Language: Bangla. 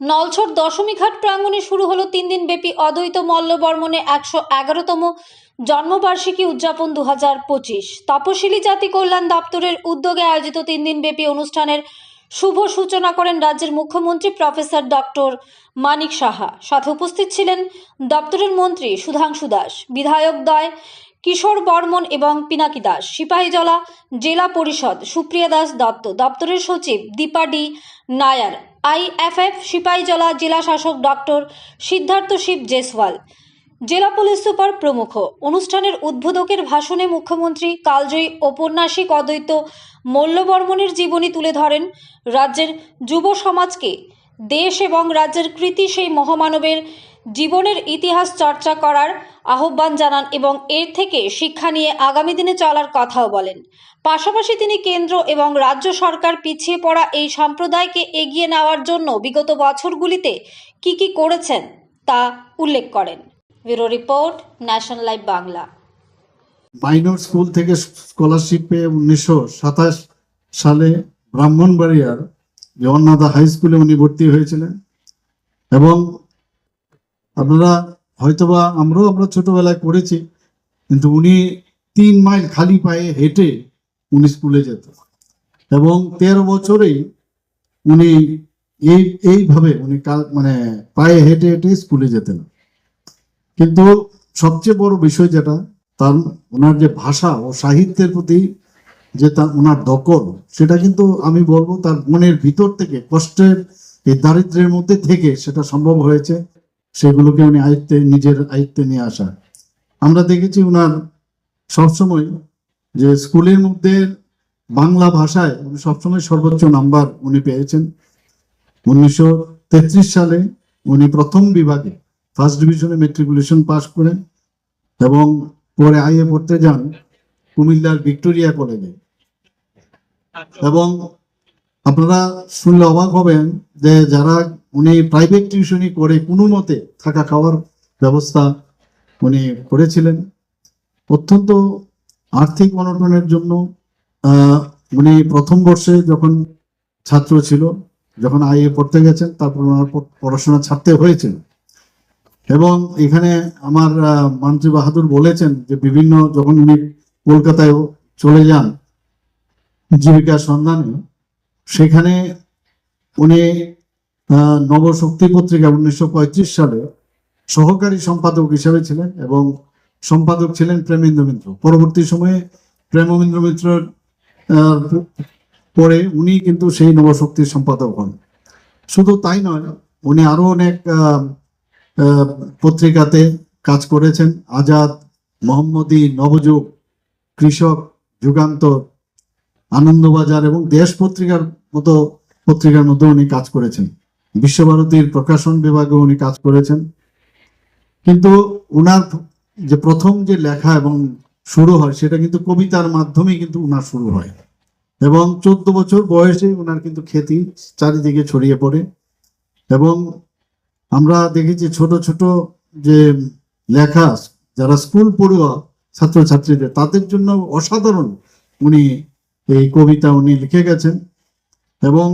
নলছড় দশমীঘাট প্রাঙ্গণে শুরু হলো তিন দিন ব্যাপী অদ্বৈত মল্লবর্মণে একশো এগারোতম জন্মবার্ষিকী উদযাপন দু হাজার পঁচিশ। তপশিলি জাতি কল্যাণ দপ্তরের উদ্যোগে আয়োজিত তিন দিন ব্যাপী অনুষ্ঠানের শুভ সূচনা করেন রাজ্যের মুখ্যমন্ত্রী প্রফেসর ডক্টর মানিক সাহা। সাথে উপস্থিত ছিলেন দপ্তরের মন্ত্রী সুধাংশু দাস, বিধায়ক দয় কিশোর বর্মন এবং পিনাকি দাস, সিপাহীজলা জেলা পরিষদ সুপ্রিয়া দাস দত্ত, দপ্তরের সচিব দীপা ডি নায়ার। আইএফএফ সিপাহীজলা জেলা শাসক ডক্টর সিদ্ধার্থ শিব জেসওয়াল। জেলা পুলিশ সুপার প্রমুখ। অনুষ্ঠানের উদ্বোধকের ভাষণে মুখ্যমন্ত্রী কালজয়ী ঔপন্যাসিক অদ্বৈত মল্লবর্মণের জীবনী তুলে ধরেন রাজ্যের যুব সমাজকে। দেশ এবং রাজ্যের কৃতি সেই মহামানবের জীবনের ইতিহাস চর্চা করার আহ্বান জানান এবং এর থেকে শিক্ষা নিয়ে আগামী দিনে চলার কথাও বলেন। পাশাপাশি তিনি কেন্দ্র এবং রাজ্য সরকার পিছিয়ে পড়া এই সম্প্রদায়কে এগিয়ে নেওয়ার জন্য বিগত বছরগুলিতে কি কি করেছেন তা উল্লেখ করেন। Bureau report, national live Bangla. Minor school থেকে স্কলারশিপ পেয়ে উনিশশো সাতাশ সালে ব্রাহ্মণবাড়িয়ার জগন্নাথ হাই স্কুলে উনি ভর্তি হয়েছিলেন। এবং আপনারা হয়তোবা আমরাও আমরা ছোটবেলায় পড়েছি, কিন্তু উনি তিন মাইল খালি পায়ে হেঁটে উনি স্কুলে যেত। এবং তেরো বছরেই উনি এই, এইভাবে উনি কা- মানে পায়ে হেঁটে হেঁটে স্কুলে যেতেন। কিন্তু সবচেয়ে বড় বিষয় যেটা, তার, ওনার যে ভাষা ও সাহিত্যের প্রতি যে তার ওনার দখল, সেটা কিন্তু আমি বলব তার মনের ভিতর থেকে, কষ্টের, এই দারিদ্র্যের মধ্যে থেকে সেটা সম্ভব হয়েছে। সেগুলোকে উনি আয়ত্তে, নিজের আয়ত্তে নিয়ে আসা। আমরা দেখেছি উনার সবসময় যে স্কুলের মধ্যে বাংলা ভাষায় উনি সবসময় সর্বোচ্চ নাম্বার উনি পেয়েছেন। উনিশশো তেত্রিশ সালে উনি প্রথম বিভাগে ফার্স্ট ডিভিশনে মেট্রিকুলেশন পাশ করেন এবং পরে আইএ পড়তে যান কুমিল্লার ভিক্টোরিয়া কলেজে। এবং আপনারা শুনলে অবাক হবেন যে যারা উনি প্রাইভেট টিউশনই করে কোনো মতে থাকা খাওয়ার ব্যবস্থা উনি করেছিলেন। অত্যন্ত আর্থিক অনটনের জন্য উনি প্রথম বর্ষে যখন ছাত্র ছিল, যখন আইএ পড়তে গেছেন, তারপর ওনার পড়াশোনা ছাড়তে হয়েছিল এবং এখানে আমার মন্ত্রী বাহাদুর বলেছেন যে বিভিন্ন যখন উনি কলকাতায় চলে যান জীবিকার সন্ধানে, সেখানে উনি নবশক্তি পত্রিকা উনিশশো পঁয়ত্রিশ সালে সহকারী সম্পাদক হিসেবে ছিলেন এবং সম্পাদক ছিলেন প্রেমেন্দ্র মিত্র। পরবর্তী সময়ে প্রেমেন্দ্র মিত্র পরে উনি কিন্তু সেই নবশক্তির সম্পাদক হন। শুধু তাই নয়, উনি আরও অনেক পত্রিকাতে কাজ করেছেন। আজাদ, মোহাম্মদী, নবযুগ, কৃষক, যুগান্তর, আনন্দবাজার এবং দেশ পত্রিকার মতো পত্রিকার মধ্যে উনি কাজ করেছেন। বিশ্বভারতীর প্রকাশন বিভাগে উনি কাজ করেছেন। কিন্তু উনার যে প্রথম যে লেখা এবং শুরু হয়, সেটা কিন্তু কবিতার মাধ্যমেই কিন্তু উনার শুরু হয়। এবং চোদ্দ বছর বয়সে উনার কিন্তু খ্যাতি চারিদিকে ছড়িয়ে পড়ে। এবং আমরা দেখেছি ছোট ছোট যে লেখা, যারা স্কুল পড়ুয়া ছাত্রছাত্রীদের, তাদের জন্য অসাধারণ উনি এই কবিতা উনি লিখে গেছেন। এবং